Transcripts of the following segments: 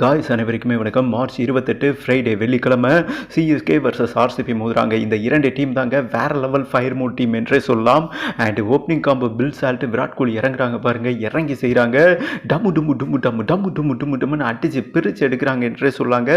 Guys அனைவருக்குமே வணக்கம். March இருபத்தெட்டு ஃப்ரைடே வெள்ளிக்கிழமை சிஎஸ்கே வர்சஸ் ஆர்சிபி மோதுறாங்க. இந்த இரண்டு டீம் தாங்க வேற லெவல் ஃபயர் மோட் டீம் என்றே சொல்லலாம். And opening combo Phil Salt Virat Kohli இறங்குறாங்க பாருங்கள் இறங்கி செய்கிறாங்க டம்மு டும்மு டும்மு டம்மு டம்மு டும்மு டும்மு டும்முன்னு அடிச்சு பிரித்து எடுக்கிறாங்க என்றே சொல்லாங்க.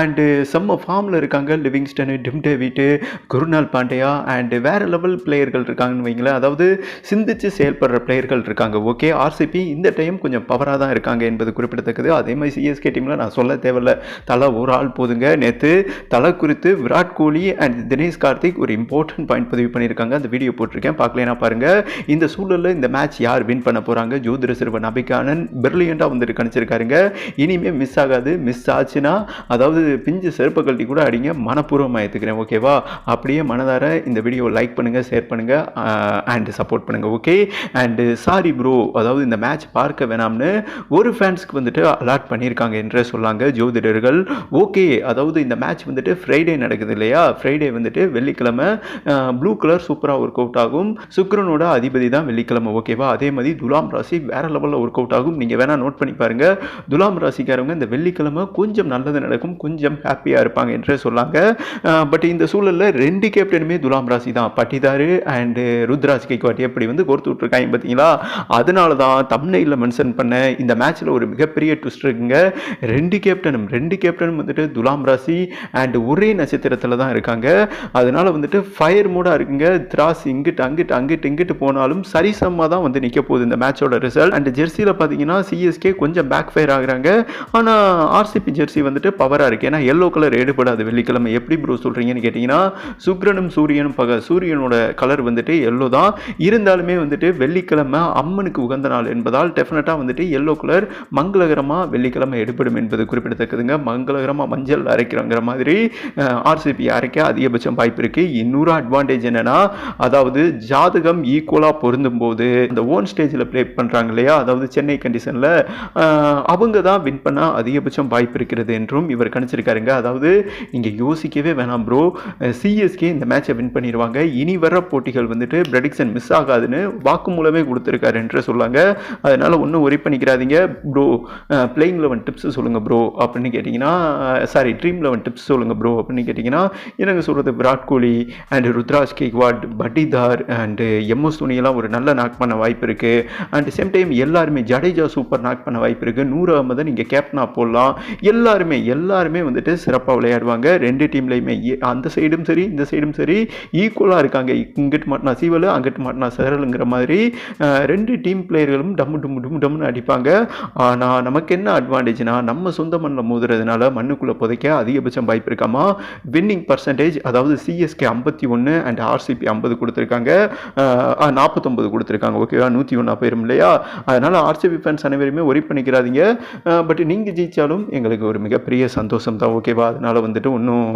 அண்டு செம்ம ஃபார்மில் இருக்காங்க. Livingstone Tim David Krunal Pandya and வேறு லெவல் பிளேயர்கள் இருக்காங்கன்னு வைங்களேன். அதாவது சிந்திச்சு செயல்படுற பிளேயர்கள் இருக்காங்க. ஓகே ஆர்சிபி இந்த டைம் கொஞ்சம் பவராக தான் இருக்காங்க என்பது குறிப்பிடத்தக்கது. அதே மாதிரி சிஎஸ்கே டீமில் நான் சொல்ல தேவையில்ல. தலை ஒரு ஆள் போதுங்க. நேற்று தலை குறித்து விராட் கோலி அண்ட் தினேஷ் கார்த்திக் ஒரு இம்பார்ட்டன்ட் பாயிண்ட் பதிவு பண்ணியிருக்காங்க. அந்த வீடியோ போட்டிருக்கேன். பார்க்கலனா பாருங்க. இந்த சூழலில் இந்த மேட்ச் யார் வின் பண்ண போகிறாங்க ஜோதிர சிறுவன் நபிகானன் பிரில்லியண்டாக வந்துட்டு கணிச்சிருக்காருங்க. இனிமேல் மிஸ் ஆகாது. மிஸ் ஆச்சுன்னா அதாவது பிஞ்சு செருப்பு கல்ட்டி கூட அடிங்க. மனப்பூர்வமாக ஏற்றுக்கிறேன் ஓகேவா அப்படியே மனதார இந்த வீடியோ லைக் பண்ணுங்கள் ஷேர் பண்ணுங்கள் அண்ட் சப்போர்ட் பண்ணுங்கள் ஓகே அண்டு சாரி ப்ரோ அதாவது இந்த மேட்ச் பார்க்க வேணாம்னு ஒரு ஃபேன்ஸ்க்கு வந்துட்டு அலாட் பண்ணியிருக்காங்க. என்று சொல்லாங்க. ஜோதிடர்கள் ஓகே அதாவது இந்த மேட்ச் வந்துட்டு ஃப்ரைடே நடக்குது இல்லையா? ஃப்ரைடே வந்துட்டு வெள்ளிக்கிழமை ப்ளூ கலர் சூப்பராக ஒர்க் அவுட் ஆகும். சுக்ரனோட அதிபதி தான் வெள்ளிக்கிழமை ஓகேவா அதே மாதிரி துலாம் ராசி வேற லெவலில் ஒர்க் அவுட் ஆகும். நீங்கள் வேணால் நோட் பண்ணி பாருங்க. துலாம் ராசிக்காரவங்க இந்த வெள்ளிக்கிழமை கொஞ்சம் நல்லது நடக்கும் கொஞ்சம் ஹாப்பியாக இருப்பாங்க என்று சொல்லாங்க. பட் இந்த சூழலில் ரெண்டு கேப்டனுமே துலாம் ராசி தான். பட்டிதாரு அண்டு ருத்ராஜ் கைக்வாட் எப்படி வந்து கோர்த்து விட்ருக்காங்க பார்த்தீங்களா? அதனால தான் தமிழ்நெல்ல மென்ஷன் பண்ண இந்த மேட்ச்சில் ஒரு மிகப்பெரிய ட்விஸ்ட் இருக்குங்க. ரெண்டு கேப்டனும் ரெண்டு கேப்டனும் வந்துட்டு துலாம் ராசி அண்ட் ஒரே நட்சத்திரத்தில் தான் இருக்காங்க. அதனால வந்துட்டு ஃபயர் மூடாக இருக்குங்க. திராஸ் இங்கிட்டு அங்கிட்டு அங்கிட்டு இங்கிட்டு போனாலும் சரிசமமாக தான் வந்து நிற்க போகுது இந்த மேட்சோட ரிசல்ட் அண்ட் ஜெர்சியில் பார்த்தீங்கன்னா சிஎஸ்கே கொஞ்சம் பேக் ஃபயர் ஆகுறாங்க ஆனால் ஆர்சிபி ஜெர்சி வந்துட்டு பவராக இருக்குது ஏன்னா எல்லோ கலர் எடுபடாது வெள்ளிக்கிழமை. எப்படி ப்ரோ சொல்கிறீங்கன்னு கேட்டிங்கன்னா சுக்ரனும் சூரியனும் பக சூரியனோட கலர் வந்துட்டு எல்லோ தான். இருந்தாலுமே வந்துட்டு வெள்ளிக்கிழமை அம்மனுக்கு உகந்த நாள் என்பதால் டெஃபினட்டாக வந்துட்டு எல்லோ கலர் மங்களகரமாக வெள்ளிக்கிழமை எடுபடும் என்பது குறிப்பிடத்தக்கதுங்க. மங்களகரமாக மஞ்சள் அரைக்கிறோங்கிற மாதிரி ஆர்சிபி அரைக்க அதிகபட்சம் வாய்ப்பு இருக்குது இன்னொரு அட்வான்டேஜ் என்னென்னா அதாவது ஜாதகம் ஈக்குவலாக பொருந்தும் போது இந்த ஓன் ஸ்டேஜில் ப்ளே பண்ணுறாங்க இல்லையா? அதாவது சென்னை கண்டிஷனில் அவங்க தான் வின் பண்ண அதிகபட்சம் வாய்ப்பு இருக்கிறது என்றும் இவர் கணிச்சிருக்காருங்க. அதாவது நீங்கள் யோசிக்கவே வேணாம் ப்ரோ சிஎஸ்கே இந்த மேட்சை வின் பண்ணிடுவாங்க இனி வர போட்டிகள் வந்துட்டு ப்ரெடிக்ஷன் மிஸ் ஆகாதுன்னு வாக்கு மூலமே கொடுத்துருக்காரு என்று சொல்லாங்க. அதனால் ஒன்றும் ஒரி பண்ணிக்கிறாதீங்க ப்ரோ பிளேயிங் லெவன் டிப்ஸ் சொல்லுங்கள் ப்ரோ அப்படின்னு கேட்டிங்கன்னா சாரி ட்ரீம் லெவன் டிப்ஸ் சொல்லுங்கள் ப்ரோ அப்படின்னு கேட்டிங்கன்னா எனக்கு சொல்கிறது Virat Kohli and Ruturaj Gaikwad Patidar and MS துணியெல்லாம் ஒரு நல்ல நாக் பண்ண வாய்ப்பு இருக்குது அண்ட் சேம் டைம் எல்லாருமே ஜடேஜா சூப்பர் நாக் பண்ண வாய்ப்பு இருக்குது நூறு அகமதை நீங்கள் கேப்டனாக போடலாம். எல்லாருமே எல்லாருமே வந்துட்டு சிறப்பாக விளையாடுவாங்க. ரெண்டு டீம்லையுமே அந்த சைடும் சரி இந்த சைடும் சரி ஈக்குவலாக இருக்காங்க. இங்கிட்டு மாட்டினா சீவல் அங்கிட்டு மாட்டினா சரலுங்கிற மாதிரி ரெண்டு டீம் பிளேயர்களும் டம்மு டும்மு டும்மு டம்னு அடிப்பாங்க. ஆனால் நமக்கு என்ன அட்வான்டேஜ்னா நம்ம சொந்த மண்ணில் மோதுறதுனால மண்ணுக்குள்ளே புதைக்க அதிகபட்சம் வாய்ப்பு இருக்காமா வின்னிங் பர்சன்டேஜ் அதாவது சிஎஸ்கே ஐம்பத்தி ஒன்று அண்ட் ஆர்சிபி ஐம்பது கொடுத்துருக்காங்க. நாற்பத்தொம்பது கொடுத்துருக்காங்க. ஓகேவா நூற்றி ஒன்றா போயிடும் இல்லையா? அதனால் ஆர்சிபி ஃபேன்ஸ் அனைவருமே ஒரி பண்ணிக்கிறாதீங்க. பட் நீங்கள் ஜெயித்தாலும் எங்களுக்கு ஒரு மிகப்பெரிய சந்தோஷம் தான். ஓகேவா அதனால் வந்துட்டு ஒன்றும்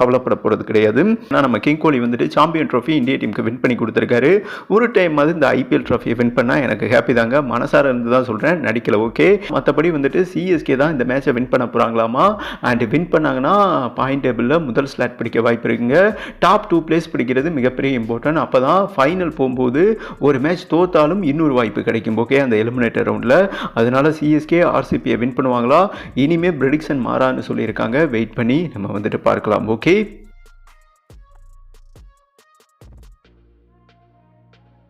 கவலைப்பட போகிறது கிடையாது. ஆனால் நம்ம கிங் கோலி வந்துட்டு சாம்பியன் ட்ராஃபி இந்திய டீமுக்கு வின் பண்ணி கொடுத்துருக்காரு. ஒரு டைம் அது இந்த ஐபிஎல் ட்ராஃபியை வின் பண்ணால் எனக்கு ஹாப்பி தாங்க. மனசார இருந்து தான் சொல்கிறேன் நடிக்கல. ஓகே மற்றபடி வந்துட்டு சிஎஸ்கே தான் தான் இந்த மேட்சை வின் பண்ண போகிறாங்களாமா அண்ட் வின் பண்ணாங்கன்னா பாயிண்ட் டேபிளில் முதல் ஸ்லாட் பிடிக்க வாய்ப்பு இருக்குங்க. டாப் டூ பிளேஸ் பிடிக்கிறது மிகப்பெரிய இம்பார்ட்டன்ட் அப்போ தான் ஃபைனல் போகும்போது ஒரு மேட்ச் தோத்தாலும் இன்னொரு வாய்ப்பு கிடைக்கும் ஓகே அந்த எலிமினேட்டர் ரவுண்டில் அதனால் சிஎஸ்கே ஆர்சிபியை வின் பண்ணுவாங்களா? இனிமேல் ப்ரெடிக்ஷன் மாறான்னு சொல்லியிருக்காங்க. வெயிட் பண்ணி நம்ம வந்துட்டு பார்க்கலாம் ஓகே